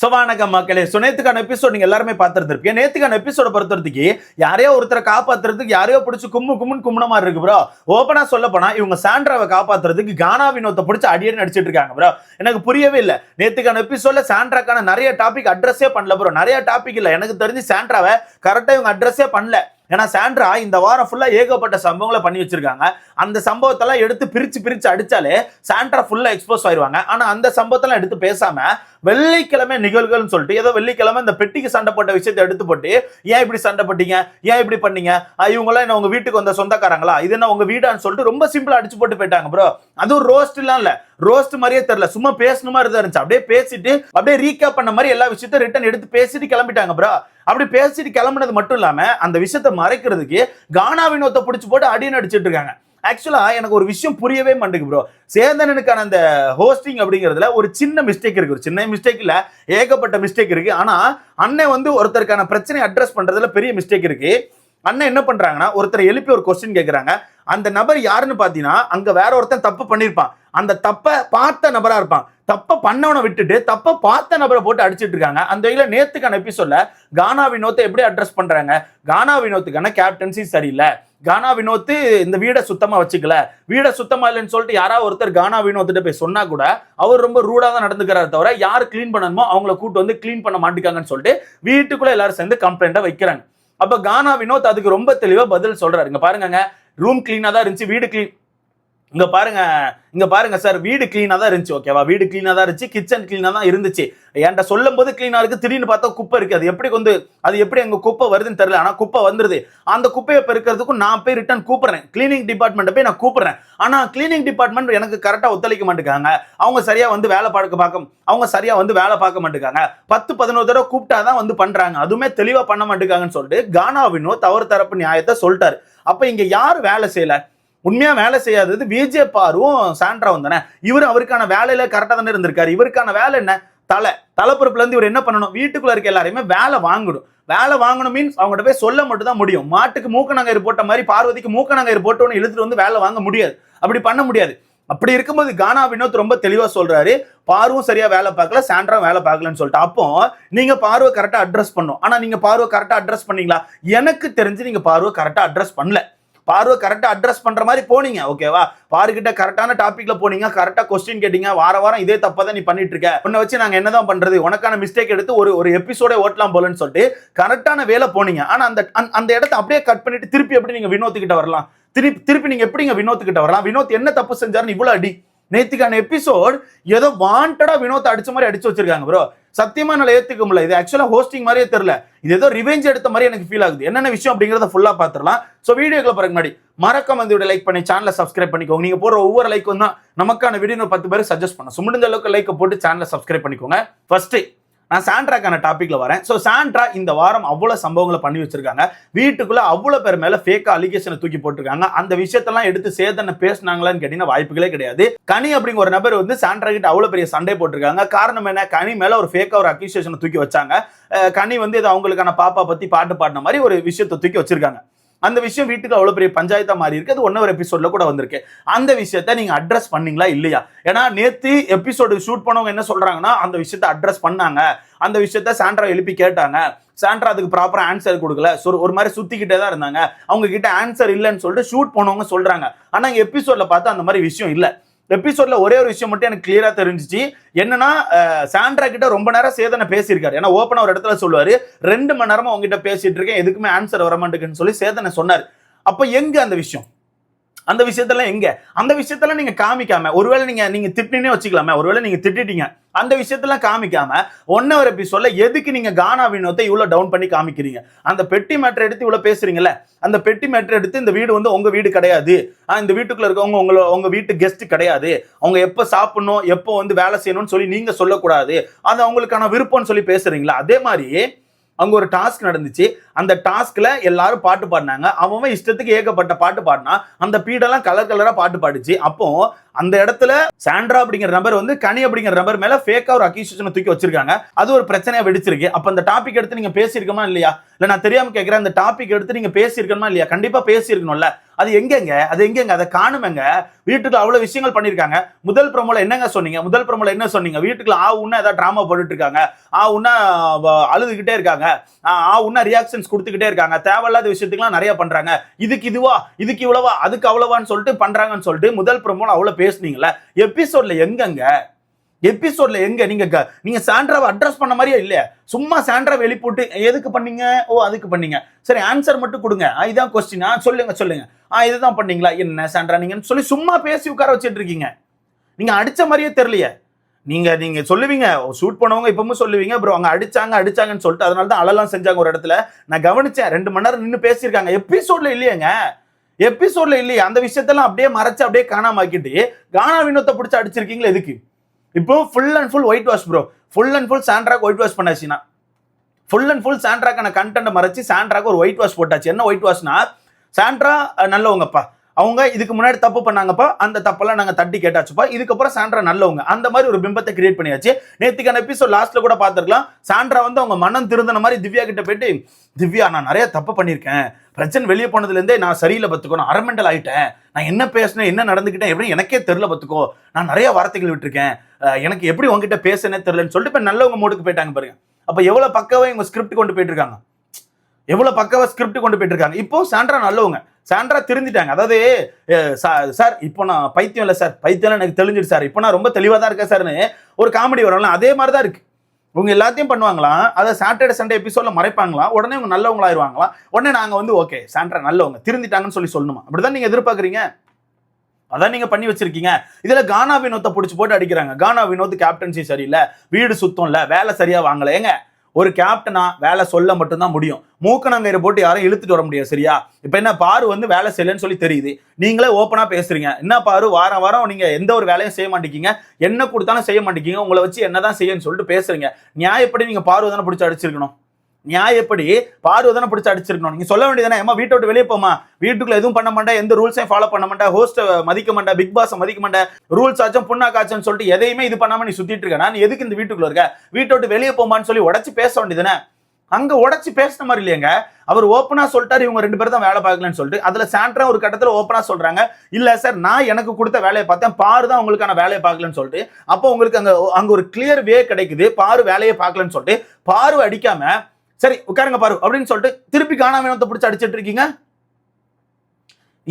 So வணக்கம் மக்களே so நேத்துக்கான episode நீங்கள் எல்லாருமே பார்த்துருந்துருப்பீங்க. நேத்துக்கான எபிசோட பொறுத்தவரைக்கு யாரையோ ஒருத்தரை காப்பாத்துறதுக்கு யாரையோ பிடிச்சி கும்மு கும்முன்னு கும்பின மாதிரி இருக்கு ப்ரோ ஓப்பனாக சொல்ல போனால் இவங்க சாண்ட்ராவை காப்பாத்துறதுக்கு கானா வினோத்தை பிடிச்சி அடியேன்னு நடிச்சிட்டு இருக்காங்க ப்ரோ எனக்கு புரியவே இல்லை. நேத்துக்கான எபிசோட்ல சாண்ட்ராக்கான நிறைய டாபிக் அட்ரஸே பண்ணல ப்ரோ நிறைய டாபிக் இல்லை. எனக்கு தெரிஞ்சு சாண்ட்ராவை கரெக்டாக இவங்க அட்ரஸே பண்ணல. ஏன்னா சாண்ட்ரா இந்த வாரம் ஃபுல்லாக ஏகப்பட்ட சம்பவங்களை பண்ணி வச்சிருக்காங்க. அந்த சம்பவத்தெல்லாம் எடுத்து பிரித்து பிரித்து அடித்தாலே சாண்ட்ரா ஃபுல்லாக எக்ஸ்போஸ் ஆயிடுவாங்க ஆனால் அந்த சம்பவத்தெல்லாம் எடுத்து பேசாமல் வெள்ளிக்கிழமை நிகழ்வுகள்னு சொல்லிட்டு ஏதோ வெள்ளிக்கிழமை இந்த பெட்டிக்கு சண்டை போட்ட விஷயத்தை எடுத்து போட்டு ஏன் இப்படி சண்டை போட்டீங்க? ஏன் இப்படி பண்ணீங்க? இவங்களாம் இவங்கெல்லாம் என்ன உங்கள் வீட்டுக்கு வந்த சொந்தக்காரங்களா? இது என்ன உங்கள் வீடான்னு சொல்லிட்டு ரொம்ப சிம்பிளாக அடிச்சு போட்டு போயிட்டாங்க ப்ரோ அதுவும் ரோஸ்ட் இல்லை ரோஸ்ட் மாதிரியே தெரியல. சும்மா பேசணும் மாதிரி தான் இருந்துச்சு. அப்படியே பேசிட்டு அப்படியே ரீகேப் பண்ண மாதிரி எல்லா விஷயத்தையும் ரிட்டன் எடுத்து பேசிட்டு கிளம்பிட்டாங்க ப்ரோ அப்படி பேசிட்டு கிளம்புனது மட்டும் இல்லாம அந்த விஷயத்தை மறைக்கிறதுக்கு கானா வினோத்தை பிடிச்சி போட்டு அடின்னு அடிச்சிட்டு இருக்காங்க. ஆக்சுவலா எனக்கு ஒரு விஷயம் புரியவே மாட்டேங்குது ப்ரோ சேந்தனனுக்கான அந்த ஹோஸ்டிங் அப்படிங்கிறதுல ஒரு சின்ன மிஸ்டேக் இருக்கு. ஒரு சின்ன மிஸ்டேக் இல்ல ஏகப்பட்ட மிஸ்டேக் இருக்கு. ஆனா அண்ணன் வந்து ஒருத்தருக்கான பிரச்சனையை அட்ரஸ் பண்றதுல பெரிய மிஸ்டேக் இருக்கு. அண்ணன் என்ன பண்றாங்கன்னா ஒருத்தரை எழுப்பி ஒரு கொஸ்டின் கேட்கறாங்க அந்த நபர் யாருன்னு பாத்தீங்கன்னா அங்க வேற ஒருத்தன் தப்பு பண்ணிருப்பான் அந்த தப்பை பார்த்த நபராக இருப்பான். தப்பை பண்ணவனை விட்டுட்டு தப்பை பார்த்த நபரை போட்டு அடிச்சிட்டு இருக்காங்க. அந்த வகையில் நேத்துக்கான எபிசோட்ல கானா வினோத்தை எப்படி அட்ரஸ் பண்றாங்க? கானா வினோத்துக்கான கேப்டன்சி சரியில்லை. கானா வினோத்து இந்த வீடை சுத்தமா வச்சுக்கல. வீடை சுத்தமா இல்லைன்னு சொல்லிட்டு யாராவது ஒருத்தர் கானா வினோத்திட்ட போய் சொன்னா கூட அவர் ரொம்ப ரூடா தான் நடந்துக்கிறாரு தவிர யார் க்ளீன் பண்ணணுமோ அவங்கள கூட்டு வந்து க்ளீன் பண்ண மாட்டேங்காங்கன்னு சொல்லிட்டு வீட்டுக்குள்ள எல்லாரும் சேர்ந்து கம்ப்ளைண்ட்டை வைக்கிறாங்க. அப்ப கானா வினோத் அதுக்கு ரொம்ப தெளிவா பதில் சொல்றாரு. இங்க பாருங்க ரூம் கிளீனா தான் இருந்துச்சு. வீடு கிளீன் இங்க பாருங்க இங்க பாருங்க சார் வீடு கிளீனா தான் இருந்துச்சு ஓகேவா வீடு கிளீனா தான் இருந்துச்சு கிச்சன் கிளீனா தான் இருந்துச்சு. என்கிட்ட சொல்லும் போது கிளீனா இருக்கு திடீர்னு பார்த்தா குப்பை இருக்கு. அது எப்படி வந்து அது எப்படி அங்க குப்பை வருதுன்னு தெரியல ஆனா குப்பை வந்துருது. அந்த குப்பையை பெருக்கிறதுக்கும் நான் போய் ரிட்டர்ன் கூப்பிடுறேன். கிளீனிங் டிபார்ட்மெண்ட்டை போய் நான் கூப்பிடுறேன். ஆனா கிளீனிங் டிபார்ட்மெண்ட் எனக்கு கரெக்டா ஒத்துழைக்க மாட்டேங்காங்க அவங்க சரியா வந்து வேலை பார்க்க பார்க்க அவங்க சரியா வந்து வேலை பார்க்க மாட்டேங்காங்க பத்து பதினோரு தடவை கூப்பிட்டாதான் வந்து பண்றாங்க. அதுவுமே தெளிவா பண்ண மாட்டேங்காங்கன்னு சொல்லிட்டு கானா வினோத் தவறு தரப்பு நியாயத்தை சொல்லிட்டாரு. அப்ப இங்க யார் வேலை செய்யல? உண்மையா வேலை செய்யாதது விஜே பாரும் சாண்ட்ராவும் தானே? இவர் அவருக்கான வேலையில கரெக்டாக தானே இருந்திருக்காரு. இவருக்கான வேலை என்ன? தலை. தலைப்பொறுப்புல இருந்து இவர் என்ன பண்ணணும்? வீட்டுக்குள்ள இருக்க எல்லாரையுமே வேலை வாங்கணும். வேலை வாங்கணும் மீன்ஸ் அவங்ககிட்ட போய் சொல்ல மட்டும் தான் முடியும். மாட்டுக்கு மூக்கணங்கயிறு போட்ட மாதிரி பார்வதிக்கு மூக்கணங்கயிறு போட்டோன்னு இழுத்துட்டு வந்து வேலை வாங்க முடியாது. அப்படி பண்ண முடியாது. அப்படி இருக்கும்போது கானா வினோத் ரொம்ப தெளிவாக சொல்றாரு. பார்வும் சரியா வேலை பார்க்கல சாண்ட்ரா வேலை பார்க்கலன்னு சொல்லிட்டு. அப்போ நீங்க பார்வை கரெக்டாக அட்ரஸ் பண்ணும் ஆனால் நீங்க பார்வை கரெக்டாக அட்ரஸ் பண்ணீங்களா? எனக்கு தெரிஞ்சு நீங்க பார்வை கரெக்டாக அட்ரஸ் பண்ணல. பார்வை கரெக்டாக அட்ரஸ் பண்ணுற மாதிரி போனீங்க ஓகேவா பாருகிட்ட கரெக்டான டாப்பிக்கில் போனீங்க கரெக்டாக கொஸ்டின் கேட்டீங்க வார வாரம் இதே தப்பாக தான் நீ பண்ணிட்டு இருக்க. உன்னை வச்சு நாங்க என்னதான் பண்ணுறது உனக்கான மிஸ்டேக் எடுத்து ஒரு ஒரு எபிசோடே ஓட்டலாம் போலன்னு சொல்லிட்டு கரெக்டான வேலை போனீங்க. ஆனால் அந்த அந்த- அந்த இடத்த அப்படியே கட் பண்ணிட்டு திருப்பி எப்படி நீங்கள் வினோத்துக்கிட்ட வரலாம்? திருப்பி திருப்பி நீங்க எப்படிங்க வினோத்துக்கிட்ட வரலாம்? வினோத் என்ன தப்பு செஞ்சாருன்னு இவ்வளோ அடி. நேத்துக்கான எபிசோட் ஏதோ வாண்டடா வினோத் அடிச்ச மாதிரி அடிச்சு வச்சிருக்காங்க ப்ரோ சத்தியமா என்னால ஏத்துக்க முடியல இது ஆக்சுவலா ஹோஸ்டிங் மாதிரியே தெரியல. இது ஏதோ ரிவெஞ்ச் எடுத்த மாதிரி எனக்கு ஃபீல் ஆகுது. என்னென்ன விஷயம் அப்படிங்கறத ஃபுல்லா பாத்துரலாம் சோ வீடியோக்குள்ள பிறகு முன்னாடி மறக்காம இந்த வீடியோ லைக் பண்ணி சேனலை சப்ஸ்கிரைப் பண்ணிக்கோங்க. நீங்க போற ஒவ்வொரு லைக்கும் தான் நமக்கான வீடியோ பத்து பேருக்கு சஜஸ்ட் பண்ணோம் முடிஞ்ச அளவுக்கு லைக் போட்டு சேனலை சப்ஸ்கிரைப் பண்ணிக்கோங்க. ஃபர்ஸ்ட் நான் சாண்ட்ராக்கான டாப்பிக்கில் வரேன். ஸோ சாண்ட்ரா இந்த வாரம் அவ்வளோ சம்பவங்களை பண்ணி வச்சிருக்காங்க. வீட்டுக்குள்ள அவ்வளோ பேர் மேல ஃபேக்கா அலிகேஷனை தூக்கி போட்டிருக்காங்க. அந்த விஷயத்தெல்லாம் எடுத்து சேதனை பேசினாங்களான்னு கேட்டீங்கன்னா வாய்ப்புகளே கிடையாது. கனி அப்படிங்கிற ஒரு நபர் வந்து சாண்ட்ரா கிட்ட அவ்வளோ பெரிய சண்டை போட்டிருக்காங்க. காரணம் என்ன? கனி மேல ஒரு ஃபேக்கா ஒரு அக்யூசியேஷனை தூக்கி வச்சாங்க. கனி வந்து இது அவங்களுக்கான பாப்பா பத்தி பாட்டு பாடின மாதிரி ஒரு விஷயத்தை தூக்கி வச்சிருக்காங்க. அந்த விஷயம் வீட்டுக்கு அவ்வளோ பெரிய பஞ்சாயத்தா மாறி இருக்கு. அது ஒன்னொரு எபிசோட்ல கூட வந்திருக்கு. அந்த விஷயத்த நீங்க அட்ரஸ் பண்ணீங்களா இல்லையா? ஏன்னா நேத்து எபிசோடு ஷூட் பண்ணவங்க என்ன சொல்றாங்கன்னா அந்த விஷயத்த அட்ரஸ் பண்ணாங்க. அந்த விஷயத்த சாண்ட்ரா எழுப்பி கேட்டாங்க. சாண்ட்ரா அதுக்கு ப்ராப்பரா ஆன்சர் கொடுக்கல. ஒரு மாதிரி சுத்திக்கிட்டே தான் இருந்தாங்க. அவங்க கிட்ட ஆன்சர் இல்லைன்னு சொல்லிட்டு ஷூட் பண்ணவங்க சொல்றாங்க. ஆனா இங்க எபிசோட்ல பார்த்தா அந்த மாதிரி விஷயம் இல்லை. எபிசோட்ல ஒரே ஒரு விஷயம் மட்டும் எனக்கு கிளியரா தெரிஞ்சிச்சு. என்னன்னா சாண்ட்ரா கிட்ட ரொம்ப நேரம் சேதனை பேசியிருக்காரு. ஏன்னா ஓப்பனா ஒரு இடத்துல சொல்லுவாரு ரெண்டு மணி நேரமா உங்ககிட்ட பேசிட்டு இருக்கேன் எதுக்குமே ஆன்சர் வர மாட்டேங்குன்னு சொல்லி சேதனை சொன்னார். அப்ப எங்க அந்த விஷயம்? அந்த விஷயத்தெல்லாம் எங்க? அந்த விஷயத்தெல்லாம் நீங்க காமிக்காம ஒருவேளை நீங்க நீங்க திட்டினே வச்சுக்கலாமே ஒருவேளை நீங்க திட்டிட்டீங்க. அந்த விஷயத்தெல்லாம் காமிக்காம ஒன் ஹவர் எபிசோட்ல எதுக்கு நீங்க கானா வினோத்தை இவ்வளவு டவுன் பண்ணி காமிக்கிறீங்க? அந்த பெட்டி மேட்டர் எடுத்து இவ்வளவு பேசுறீங்கல்ல அந்த பெட்டி மேட்டர் எடுத்து இந்த வீடு வந்து உங்க வீடு கிடையாது. இந்த வீட்டுக்குள்ள இருக்கவங்க உங்களோட உங்க வீட்டு கெஸ்ட் கிடையாது. அவங்க எப்ப சாப்பிடணும் எப்போ வந்து வேலை செய்யணும்னு சொல்லி நீங்க சொல்லக்கூடாது. அது அவங்களுக்கான விருப்பம்னு சொல்லி பேசுறீங்களா? அதே மாதிரி அங்க ஒரு டாஸ்க் நடந்துச்சு. அந்த டாஸ்க்ல எல்லாரும் பாட்டு பாடினாங்க. அவன் இஷ்டத்துக்கு ஏகப்பட்ட பாட்டு பாடினா. அந்த பீடெல்லாம் கலர் கலரா பாட்டு பாடிச்சு. அப்போ அந்த இடத்துல சாண்ட்ரா அப்படிங்கிற நபர் வந்து கனி அப்படிங்கிற நபர் மேல ஃபேக்கா ஒரு அக்யூசேஷனை தூக்கி வச்சிருக்காங்க. அது ஒரு பிரச்சனையா வெடிச்சிருக்கு. அப்ப அந்த டாபிக் எடுத்து நீங்க பேசியிருக்கோமா இல்லையா? இல்ல நான் தெரியாம கேட்கிறேன் அந்த டாபிக் எடுத்து நீங்க பேசியிருக்கணுமா இல்லையா? கண்டிப்பா பேசியிருக்கணும்ல. அது எங்கெங்க? அது எங்கெங்க? அதை காணுமேங்க? வீட்டுக்கு அவ்வளவு விஷயங்கள் பண்ணிருக்காங்க முதல் பிரமோல என்னங்க சொன்னீங்க? முதல் பிரமோல என்ன சொன்னீங்க? வீட்டுக்குள்ள ஆ உன்ன ஏதாவது டிராமா போட்டுட்டு இருக்காங்க. ஆ உன்ன அழுதுகிட்டே இருக்காங்க. ஆ, ஆ உன்ன ரியாக்ஷன்ஸ் கொடுத்துக்கிட்டே இருக்காங்க. தேவையில்லாத விஷயத்துக்குலாம் நிறைய பண்றாங்க. இதுக்கு இதுவா இதுக்கு இவ்வளவா அதுக்கு அவ்வளவான்னு சொல்லிட்டு பண்றாங்கன்னு சொல்லிட்டு முதல் ப்ரோமோல அவ்வளவு பேசுனீங்களே எபிசோட்ல எங்கங்க? எபிசோட்ல எங்க? நீங்க க- நீங்க சாண்ட்ராவை அட்ரஸ் பண்ண மாதிரியே இல்லையா? சும்மா சாண்ட்ராவை எழுப்பிவிட்டு எதுக்கு பண்ணீங்க? ஓ அதுக்கு பண்ணீங்க. சரி ஆன்சர் மட்டும் கொடுங்க. ஆ, இதான் கொஸ்டினா சொல்லுங்க சொல்லுங்க. ஆ இதுதான் பண்ணீங்களா? என்ன சாண்ட்ரா நீங்கன்னு சொல்லி சும்மா பேசி உட்கார வச்சுட்டு இருக்கீங்க. நீங்க அடிச்ச மாதிரியே தெரியலையே. நீங்க நீங்க சொல்லுவீங்க. ஷூட் பண்ணவங்க இப்பவும் சொல்லுவீங்க. ப்ரோ அவங்க அடிச்சாங்க அடிச்சாங்கன்னு சொல்லிட்டு அதனால தான் அழலாம் செஞ்சாங்க ஒரு இடத்துல. நான் கவனிச்சேன் ரெண்டு மணி நேரம் நின்று பேசியிருக்காங்க. எபிசோட்ல இல்லையேங்க. எபிசோட்ல இல்லையே. அந்த விஷயத்தெல்லாம் அப்படியே மறைச்சு அப்படியே காணாம ஆக்கிட்டு கானா வினோத்தை பிடிச்சி அடிச்சிருக்கீங்களா எதுக்கு? இப்போ full and full whitewash bro full and full சாண்ட்ராக் white wash பண்ணாச்சுன்னா. ஃபுல் அண்ட் ஃபுல் சாண்ட்ராக்கான கண்டென்ட் மறைச்சு சாண்ட்ராக்கு ஒரு ஒயிட் வாஷ் போட்டாச்சு. என்ன ஒயிட் வாஷ்னா சாண்ட்ரா நல்லவங்கப்பா. அவங்க இதுக்கு முன்னாடி தப்பு பண்ணாங்கப்பா அந்த தப்பெல்லாம் நாங்கள் தட்டி கேட்டாச்சுப்பா. இதுக்கப்புறம் சாண்ட்ரா நல்லவங்க. அந்த மாதிரி ஒரு பிம்பத்தை கிரியேட் பண்ணியாச்சு. நேத்துக்கான எபிசோட் லாஸ்ட்ல கூட பார்த்துருக்கலாம். சாண்ட்ரா வந்து அவங்க மனம் திருந்தின மாதிரி திவ்யா கிட்ட போயிட்டு திவ்யா நான் நிறைய தப்பு பண்ணியிருக்கேன். பிரச்சனை வெளியே போனதுலேருந்தே நான் சரியில்லை பத்துக்கோ நான் அரமெண்டல் ஆயிட்டேன். நான் என்ன பேசினேன் என்ன நடந்துக்கிட்டேன் எப்படி எனக்கே தெரில பார்த்துக்கோ. நான் நிறைய வார்த்தைகள் விட்டுருக்கேன். எனக்கு எப்படி உங்ககிட்ட பேசுனே தெரிலன்னு சொல்லிட்டு இப்போ நல்லவங்க மூடுக்கு போயிட்டாங்க பாருங்க. அப்போ எவ்வளோ பக்கவை இவங்க ஸ்கிரிப்ட் கொண்டு போயிட்டு இருக்காங்க? எவ்வளோ பக்கவை ஸ்கிரிப்ட் கொண்டு போயிட்டு இருக்காங்க? இப்போ சாண்ட்ரா நல்லவங்க. சான்றா திருந்திட்டாங்க. அதாவது சார் இப்போ நான் பைத்தியம் இல்லை சார். பைத்தியம் எனக்கு தெளிஞ்சிடு சார். இப்போ நான் ரொம்ப தெளிவாக தான் இருக்கேன் சார்னு ஒரு காமெடி வரலாம் அதே மாதிரி தான் இருக்கு. இவங்க எல்லாத்தையும் பண்ணுவாங்களாம் அதை சாட்டர்டே சண்டே எபிசோட்ல மறைப்பாங்களாம் உடனே இவங்க நல்லவங்களாயிருவாங்களாம் உடனே நாங்க வந்து ஓகே சாண்ட்ரா நல்லவங்க. திருந்திட்டாங்கன்னு சொல்லி சொல்லணுமா? அப்படிதான் நீங்க எதிர்பார்க்குறீங்க? அதான் நீங்க பண்ணி வச்சிருக்கீங்க. இதுல கானா வினோத்தை பிடிச்சி போட்டு அடிக்கிறாங்க. கானா வினோத் கேப்டன்சி சரியில்லை. வீடு சுத்தம் இல்லை. வேலை சரியா வாங்கல. ஏங்க ஒரு கேப்டனா வேலை சொல்ல மட்டும்தான் முடியும். மூக்கணங்கயிறு போட்டு யாரும் இழுத்துட்டு வர முடியாது சரியா? இப்ப என்ன பாரு வந்து வேலை செய்யலன்னு சொல்லி தெரியுது. நீங்களே ஓப்பனா பேசுறீங்க. என்ன பாரு வாரம் வாரம் நீங்க எந்த ஒரு வேலையும் செய்ய மாட்டேங்கிங்க என்ன கொடுத்தாலும் செய்ய மாட்டேங்கிங்க உங்களை வச்சு என்னதான் செய்யன்னு சொல்லிட்டு பேசுறீங்க. நியாயப்படி நீங்க பார்வை தானே பிடிச்சி அடிச்சிருக்கணும். நியாயப்படி பார்வை தானே பிடிச்சி அடிச்சிருக்கணும். நீங்க சொல்ல வேண்டியதானே ஏமா வீட்டை விட்டு வெளியே போமா வீட்டுக்குள்ள எதுவும் பண்ண மாட்டேன். எந்த ரூல்ஸையும் ஃபாலோ பண்ண மாட்டேன். ஹோஸ்ட்டை மதிக்க மாட்டேன். பிக் பாஸை மதிக்க மாட்டேன். ரூல்ஸ் ஆச்சும் புண்ணா காச்சுன்னு சொல்லிட்டு எதையுமே இது பண்ணாம நீ சுத்திட்டு இருக்க. நான் எதுக்கு இந்த வீட்டுக்குள்ள இருக்க? வீட்டை விட்டு வெளியே போமான்னு சொல்லி உடச்சி பேச வேண்டியதுதானே அங்க உடச்சி பேசின மாதிரி இல்லையங்க. அவர் ஓப்பனா சொல்லிட்டாரு. இவங்க ரெண்டு பேரும் தான் வேலை பார்க்கலன்னு சொல்லிட்டு. அதுல சாண்ட்ரா ஒரு கட்டத்தில் ஓப்பனா சொல்றாங்க. இல்ல சார் நான் எனக்கு கொடுத்த வேலையை பார்த்தேன். பாரு தான் உங்களுக்கான வேலையை பார்க்கலன்னு சொல்லிட்டு. அப்போ உங்களுக்கு அங்க அங்க ஒரு கிளியர் வே கிடைக்குது. பாரு வேலையை பார்க்கலன்னு சொல்லிட்டு. பாரு அடிக்காம சரி உட்காருங்க பாரு அப்படின்னு சொல்லிட்டு திருப்பி காணாம வினோத்தை பிடிச்சி அடிச்சிட்டு இருக்கீங்க.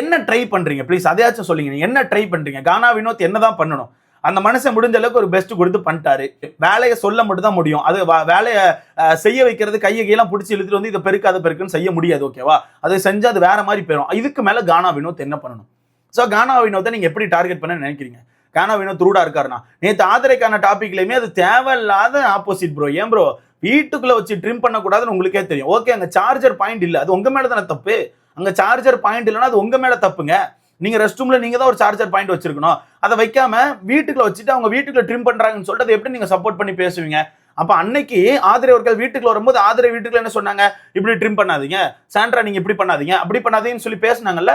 என்ன ட்ரை பண்றீங்க? ப்ளீஸ் அதையாச்சும் சொல்லுங்க. என்ன ட்ரை பண்றீங்க? கானா வினோத் என்னதான் பண்ணணும்? அந்த மனுஷன் முடிஞ்ச அளவுக்கு ஒரு பெஸ்ட் கொடுத்து பண்ணிட்டாரு. வேலையை சொல்ல மட்டும் தான் முடியும். அது வேலையை செய்ய வைக்கிறது கையை கையெல்லாம் பிடிச்சி இழுத்துட்டு வந்து இதை பெருக்காத பெருக்குன்னு செய்ய முடியாது ஓகேவா அதை செஞ்சா அது வேற மாதிரி போயிடும் இதுக்கு மேல கானா வினோத் என்ன பண்ணணும்? ஸோ கானா வினோத்தை நீங்க எப்படி டார்கெட் பண்ண நினைக்கிறீங்க? கானா வினோத் ரூடா இருக்காருனா நேற்று ஆதரைக்கான டாபிக்லயுமே அது தேவையில்லாத ஆப்போசிட் ப்ரோ ஏன் ப்ரோ வீட்டுக்குள்ளே வச்சு ட்ரிம் பண்ணக்கூடாதுன்னு உங்களுக்கே தெரியும். ஓகே அங்கே சார்ஜர் பாயிண்ட் இல்லை. அது உங்கள் மேலே தானே தப்பு? அங்கே சார்ஜர் பாயிண்ட் இல்லைன்னா அது உங்கள் மேலே தப்புங்க. நீங்கள் ரெஸ்ட் ரூமில் நீங்கள் தான் ஒரு சார்ஜர் பாயிண்ட் வச்சிருக்கணும். அதை வைக்காம வீட்டுக்குள்ள வச்சுட்டு அவங்க வீட்டுக்குள்ள ட்ரிம் பண்ணுறாங்கன்னு சொல்லிட்டு அதை எப்படி நீங்கள் சப்போர்ட் பண்ணி பேசுவீங்க? அப்போ அன்னைக்கு ஆதரவு அவர்கள் வீட்டுக்குள்ள வரும்போது ஆதரவு வீட்டுக்குள்ள என்ன சொன்னாங்க? இப்படி ட்ரிம் பண்ணாதீங்க. சாண்ட்ரா நீங்கள் இப்படி பண்ணாதீங்க. அப்படி பண்ணாதீங்கன்னு சொல்லி பேசுனாங்கல்ல?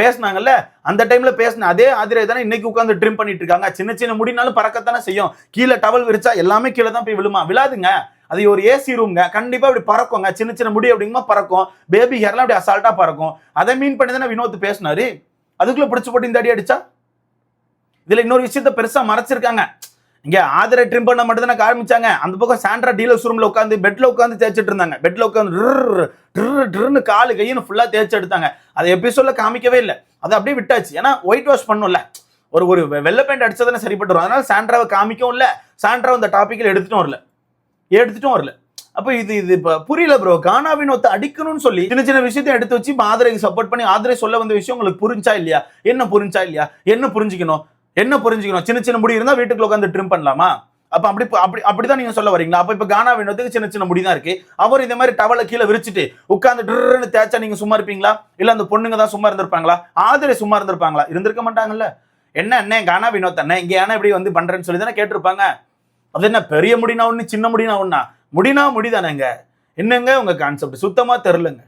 பேசினாங்கல்ல? அந்த டைம்ல பேசின அதே ஆதிரை தானே இன்னைக்கு உட்காந்து ட்ரிம் பண்ணிட்டு இருக்காங்க. சின்ன சின்ன முடினாலும் பறக்கத்தானே செய்யும். கீழே டவல் விரிச்சா எல்லாமே கீழே தான் போய் விழுமா? விழாதுங்க. அது ஒரு ஏசி ரூம்ங்க கண்டிப்பா இப்படி பறக்குங்க. சின்ன சின்ன முடி அப்படிங்கமா பறக்கும். பேபி ஹேர்லாம் அப்படி அசால்ட்டா பறக்கும். அதை மீன் பண்ணி தானே வினோத் பேசினாரு? அதுக்குள்ள பிடிச்சி போட்டு இந்த அடி அடிச்சா? இதுல இன்னொரு விஷயத்த பெருசா மறைச்சிருக்காங்க. இங்க ஆதரை ட்ரிம் பண்ண மட்டும் தானே காமிச்சாங்க. அந்த பக்கம் சாண்ட்ரா டீலர்ஸ் ரூம்ல உட்காந்து பெட்ல உட்காந்து தேய்ச்சிட்டு இருந்தாங்க. பெட்ல உட்காந்து ட்ருன்னு காலு கையின்னு ஃபுல்லா தேய்ச்சி எடுத்தாங்க. அதை எபிசோட்ல காமிக்கவே இல்லை. அதை அப்படியே விட்டாச்சு. ஏன்னா ஒயிட் வாஷ் பண்ணும்ல. ஒரு ஒரு வெள்ளை பெயிண்ட் அடிச்சதானே சரிப்பட்டு வரும். அதனால சாண்ட்ராவை காமிக்கவும் இல்லை. சாண்ட்ரா இந்த டாபிக்ல எடுத்துட்டும் வரல. எடுத்துட்டும் வரல. அப்போ இது இது இப்போ புரியல ப்ரோ கானாவின் ஒத்த அடிக்கணும்னு சொல்லி சின்ன சின்ன விஷயத்தை எடுத்து வச்சு இப்போ ஆதரைக்கு சப்போர்ட் பண்ணி ஆதரை சொல்ல வந்த விஷயம் உங்களுக்கு புரிஞ்சா இல்லையா? என்ன புரிஞ்சா இல்லையா? என்ன புரிஞ்சுக்கணும்? என்ன புரிஞ்சுக்கணும்? சின்ன சின்ன முடி இருந்தா வீட்டுக்குள்ள உட்காந்து ட்ரிம் பண்ணலாமா? அப்ப அப்படி அப்படி அப்படிதான் நீங்க சொல்ல வரீங்களா? அப்ப இப்ப கானா வினோத்துக்கு சின்ன சின்ன முடி தான் இருக்கு. அவர் இந்த மாதிரி டவலை கீழே விரிச்சிட்டு உட்காந்து ட்ருன்னு தேய்ச்சா நீங்க சும்மா இருப்பீங்களா? இல்ல அந்த பொண்ணுங்க தான் சும்மா இருந்திருப்பாங்களா? ஆதரை சும்மா இருந்திருப்பாங்களா? இருந்திருக்க மாட்டாங்கல்ல. என்ன அண்ணே கானா வினோத் அண்ணன் இங்க ஏன்னா இப்படி வந்து பண்றேன்னு சொல்லி தானே கேட்டிருப்பாங்க? அது என்ன பெரிய முடினா ஒன்று சின்ன முடினா ஒன்றா முடினா முடிதானேங்க. என்னங்க உங்கள் கான்செப்ட் சுத்தமாக தெரிலங்க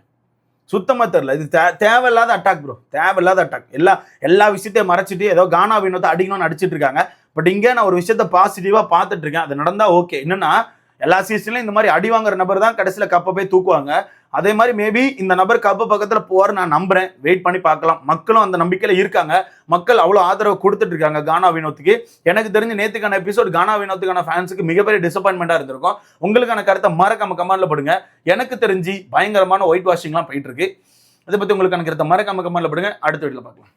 சுத்தமாக தெரில இது தே- தேவையில்லாத அட்டாக் ப்ரோ தேவையில்லாத அட்டாக் எல்லா எல்லா விஷயத்தையும் மறைச்சிட்டு ஏதோ கானா வினோத்தை அடிக்கணும்னு அடிச்சிட்டு இருக்காங்க. பட் இங்கே நான் ஒரு விஷயத்த பாசிட்டிவாக பார்த்துட்டு இருக்கேன். அது நடந்தால் ஓகே என்னன்னா எல்லா சீசன்லையும் இந்த மாதிரி அடி வாங்குற நபர் தான் கடைசியில் கப்பை போய் தூக்குவாங்க. அதே மாதிரி மேபி இந்த நபர் கப்பு பக்கத்தில் போவார் நான் நம்புறேன். வெயிட் பண்ணி பார்க்கலாம். மக்களும் அந்த நம்பிக்கையில் இருக்காங்க. மக்கள் அவ்வளோ ஆதரவு கொடுத்துட்டு இருக்காங்க கானா வினோத்துக்கு. எனக்கு தெரிஞ்சு நேத்துக்கான எபிசோட் கானா வினோத்துக்கான ஃபேன்ஸுக்கு மிகப்பெரிய டிசப்பாயின்மெண்ட்டாக இருந்திருக்கும். உங்களுக்கான கருத்தை மறக்காம கமெண்ட்ல போடுங்க. எனக்கு தெரிஞ்சு பயங்கரமான ஒயிட் வாஷிங்லாம் போயிட்டு இருக்கு. இதை பற்றி உங்களுக்கான கருத்தை மறக்காம கமெண்ட்ல போடுங்க. அடுத்த வீட்டில் பார்க்கலாம்.